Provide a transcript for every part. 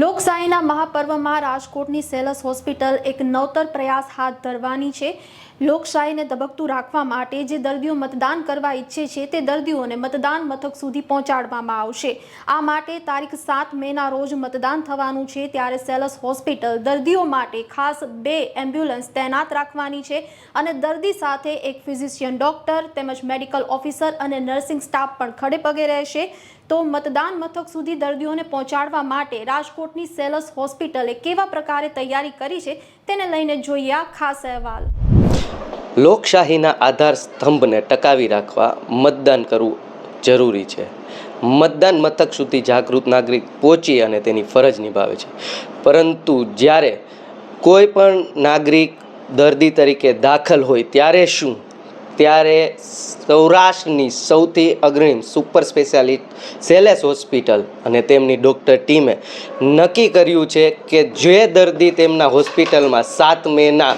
લોકશાહીના મહાપર્વમાં રાજકોટની સેલસ હોસ્પિટલ એક નવતર પ્રયાસ હાથ ધરવાની છે. લોકશાહીને તબકતું રાખવા માટે જે દર્દીઓ મતદાન કરવા ઈચ્છે છે તે દર્દીઓને મતદાન મથક સુધી પહોંચાડવામાં આવશે. આ માટે તારીખ સાત મેના રોજ મતદાન થવાનું છે ત્યારે સેલસ હોસ્પિટલ દર્દીઓ માટે ખાસ બે એમ્બ્યુલન્સ તૈનાત રાખવાની છે અને દર્દી સાથે એક ફિઝિશિયન ડોક્ટર તેમજ મેડિકલ ઓફિસર અને નર્સિંગ સ્ટાફ પણ ખડે પગે રહેશે. તો મતદાન મથક સુધી દર્દીઓને પહોંચાડવા માટે રાજકોટની સેલસ હોસ્પિટલે કેવા પ્રકારે તૈયારી કરી છે તેને લઈને જોઈએ આ ખાસ અહેવાલ. લોકશાહીના આધાર સ્તંભને ટકાવી રાખવા મતદાન કરવું જરૂરી છે. મતદાન મથક સુધી જાગૃત નાગરિક પહોંચી અને તેની ફરજ નિભાવે છે. પરંતુ જ્યારે કોઈ પણ નાગરિક દર્દી તરીકે દાખલ હોય ત્યારે શું? ત્યારે સૌરાષ્ટ્રની સૌથી અગ્રણી સુપર સ્પેશિયાલિસ્ટ સેલેસ હોસ્પિટલ અને તેમની ડૉક્ટર ટીમે નક્કી કર્યું છે કે જે દર્દી તેમના હોસ્પિટલમાં સાત મેના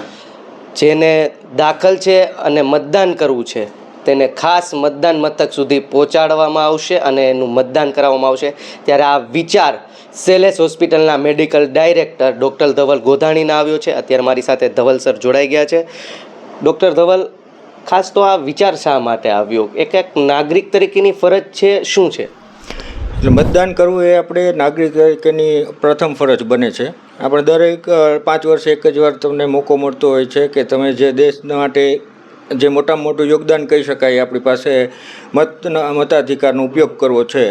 જેને દાખલ છે અને મતદાન કરવું છે. તેને ખાસ મતદાન મથક સુધી પહોંચાડવામાં આવશે અને એનું મતદાન કરાવવામાં આવશે. ત્યારે આ વિચાર સેલેસ હોસ્પિટલના મેડિકલ ડાયરેક્ટર ડૉક્ટર ધવલ ગોધાણીના આવ્યો છે. અત્યારે મારી સાથે ધવલ સર જોડાઈ ગયા છે. ડૉક્ટર ધવલ, ખાસ તો આ વિચાર શા માટે આવ્યો? એક એક નાગરિક તરીકેની ફરજ છે, શું છે? એટલે મતદાન કરવું એ આપણે નાગરિક તરીકેની પ્રથમ ફરજ બને છે. આપણે દરેક પાંચ વર્ષે એક જ વાર તમને મોકો મળતો હોય છે કે તમે જે દેશ માટે જે મોટામાં મોટું યોગદાન કહી શકાય આપણી પાસે મતના, મતાધિકારનો ઉપયોગ કરવો છે.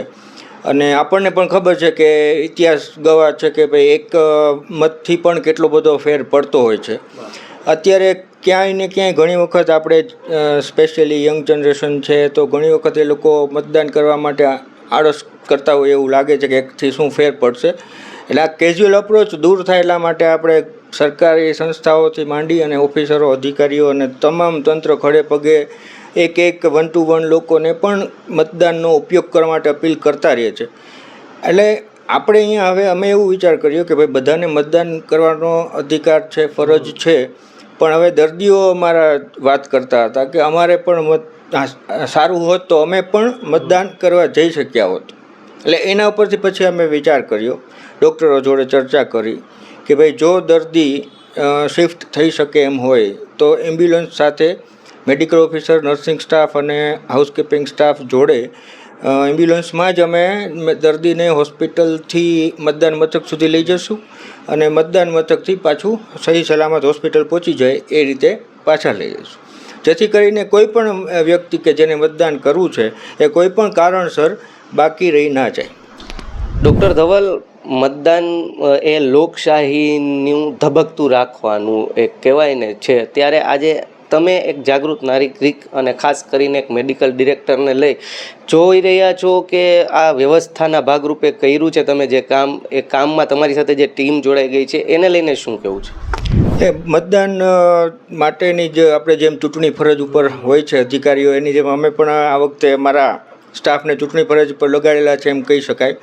અને આપણને પણ ખબર છે કે ઇતિહાસ ગવા છે કે ભાઈ એક મતથી પણ કેટલો બધો ફેર પડતો હોય છે. અત્યારે ક્યાંય ને ક્યાંય ઘણી વખત આપણે સ્પેશિયલી યંગ જનરેશન છે તો ઘણી વખત એ લોકો મતદાન કરવા માટે આળસ કરતા હોય એવું લાગે છે કે એકથી શું ફેર પડશે. એટલે આ કેઝ્યુઅલ અપ્રોચ દૂર થાય એટલા માટે આપણે સરકારી સંસ્થાઓથી માંડી અને ઓફિસરો, અધિકારીઓ અને તમામ તંત્ર ખડે પગે એક એક વન ટુ વન લોકોને પણ મતદાનનો ઉપયોગ કરવા માટે અપીલ કરતા રહીએ છે એટલે આપણે અહીંયા હવે અમે એવું વિચાર કર્યો કે ભાઈ બધાને મતદાન કરવાનો અધિકાર છે, ફરજ છે. પણ હવે દર્દીઓ અમારા વાત કરતા હતા કે અમારે પણ મત સારું હોત તો અમે પણ મતદાન કરવા જઈ શક્યા હોત. એટલે એના ઉપરથી પછી અમે વિચાર કર્યો. ડૉક્ટરો જોડે ચર્ચા કરી કે ભાઈ જો દર્દી શિફ્ટ થઈ શકે એમ હોય તો એમ્બ્યુલન્સ સાથે મેડિકલ ઓફિસર, નર્સિંગ સ્ટાફ અને હાઉસકીપિંગ સ્ટાફ જોડે એમ્બ્યુલન્સમાં જ અમે દર્દીને હોસ્પિટલથી મતદાન મથક સુધી લઈ જશું અને મતદાન મથકથી પાછું સહી સલામત હોસ્પિટલ પહોંચી જાય એ રીતે પાછા લઈ જઈશું. જેથી કરીને કોઈ પણ વ્યક્તિ કે જેને મતદાન કરવું છે એ કોઈ પણ કારણસર બાકી રહી ના જાય. ડૉક્ટર ધવલ, મતદાન એ લોકશાહીનું ધબકતું રાખવાનું એક કહેવાય ને છે. ત્યારે આજે તમે એક જાગૃત નાગરિક અને ખાસ કરીને એક મેડિકલ ડિરેક્ટરને લઈ જોઈ રહ્યા છો કે આ વ્યવસ્થાના ભાગરૂપે કર્યું છે તમે જે કામ એ કામમાં તમારી સાથે જે ટીમ જોડાઈ ગઈ છે, એને લઈને શું કહેવું છે? એ મતદાન માટેની જે આપણે જેમ ચૂંટણી ફરજ ઉપર હોય છે અધિકારીઓ, એની જેમ અમે પણ આ વખતે અમારા સ્ટાફને ચૂંટણી ફરજ પર લગાડેલા છે એમ કહી શકાય.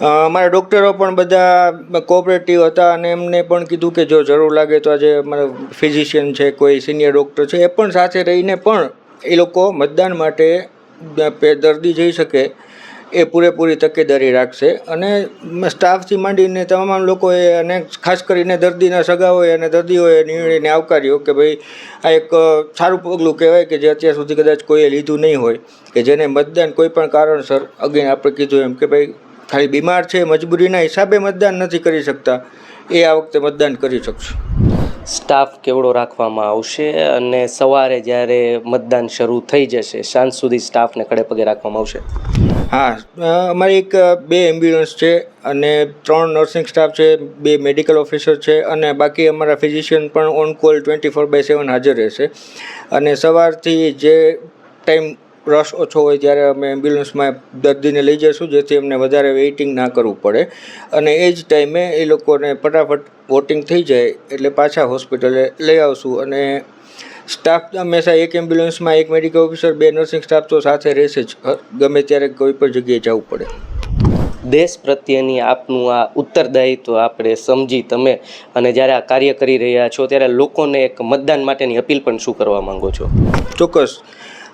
અમારા ડૉક્ટરો પણ બધા કોઓપરેટિવ હતા અને એમને પણ કીધું કે જો જરૂર લાગે તો આજે અમારા ફિઝિશિયન છે, કોઈ સિનિયર ડૉક્ટર છે, એ પણ સાથે રહીને પણ એ લોકો મતદાન માટે દર્દી જઈ શકે એ પૂરેપૂરી તકેદારી રાખશે. અને સ્ટાફથી માંડીને તમામ લોકોએ અને ખાસ કરીને દર્દીના સગાઓએ અને દર્દીઓએ નિર્ણયને આવકાર્યો કે ભાઈ આ એક સારું પગલું કહેવાય કે જે અત્યાર સુધી કદાચ કોઈએ લીધું નહીં હોય કે જેને મતદાન કોઈ પણ કારણસર, અગેન આપણે કીધું એમ કે ભાઈ ખાલી બીમાર છે મજબૂરીના હિસાબે મતદાન નથી કરી શકતા. એ આ વખતે મતદાન કરી શકશું. સ્ટાફ કેવડો રાખવામાં આવશે અને સવારે જ્યારે મતદાન શરૂ થઈ જશે સાંજ સુધી સ્ટાફને ખડે પગે રાખવામાં આવશે? હા અમારી એક બે એમ્બ્યુલન્સ છે અને ત્રણ નર્સિંગ સ્ટાફ છે બે મેડિકલ ઓફિસર છે અને બાકી અમારા ફિઝિશિયન પણ on call twenty four by seven હાજર રહેશે. અને સવારથી જે ટાઈમ રશ ઓછો હોય ત્યારે અમે એમ્બ્યુલન્સમાં દર્દીને લઈ જઈશું જેથી એમને વધારે વેઇટિંગ ના કરવું પડે. અને એ જ ટાઈમે એ લોકોને ફટાફટ વોટિંગ થઈ જાય એટલે પાછા હોસ્પિટલે લઈ આવશું. અને સ્ટાફ હંમેશા એક એમ્બ્યુલન્સમાં એક મેડિકલ ઓફિસર બે નર્સિંગ સ્ટાફ તો સાથે રહેશે જ. ગમે ત્યારે કોઈ પણ જગ્યાએ જવું પડે. દેશ પ્રત્યેની આપનું આ ઉત્તરદાયિત્વ આપણે સમજી તમે અને જ્યારે આ કાર્ય કરી રહ્યા છો ત્યારે લોકોને એક મતદાન માટેની અપીલ પણ શું કરવા માંગો છો? ચોક્કસ.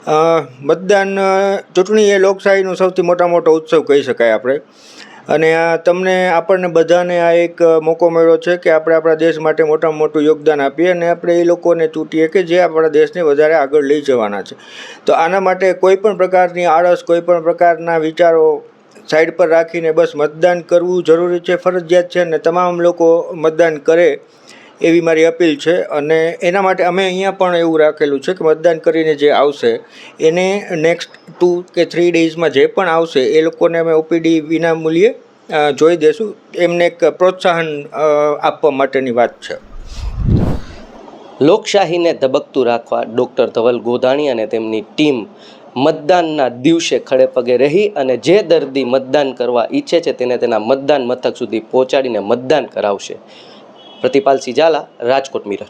મતદાન ચૂંટણી એ લોકશાહીનો સૌથી મોટા મોટો ઉત્સવ કહી શકાય આપણે. અને આ તમને આપણને બધાને આ એક મોકો મળ્યો છે કે આપણે આપણા દેશ માટે મોટામાં મોટું યોગદાન આપીએ અને આપણે એ લોકોને ચૂંટીએ કે જે આપણા દેશને વધારે આગળ લઈ જવાના છે. તો આના માટે કોઈ પણ પ્રકારની આળસ, કોઈ પણ પ્રકારના વિચારો સાઈડ પર રાખીને બસ મતદાન કરવું જરૂરી છે, ફરજિયાત છે અને તમામ લોકો મતદાન કરે. એવી મારી અપીલ છે અને એના માટે અમે અહીંયા પણ એવું રાખેલું છે કે મતદાન કરીને જે આવશે, એને નેક્સ્ટ ટુ કે થ્રી ડેઝમાં જે પણ આવશે, એ લોકોને અમે ઓપીડી વિના મૂલ્યે જોઈ દેશું. એમને એક પ્રોત્સાહન આપવા માટેની વાત છે. લોકશાહીને ધબકતું રાખવા ડૉક્ટર ધવલ ગોધાણી અને તેમની ટીમ મતદાનના દિવસે ખડે પગે રહી અને જે દર્દી મતદાન કરવા ઈચ્છે છે તેને તેના મતદાન મથક સુધી પહોંચાડીને મતદાન કરાવશે. પ્રતિપાલ સિજાલા રાજકોટ મિરર.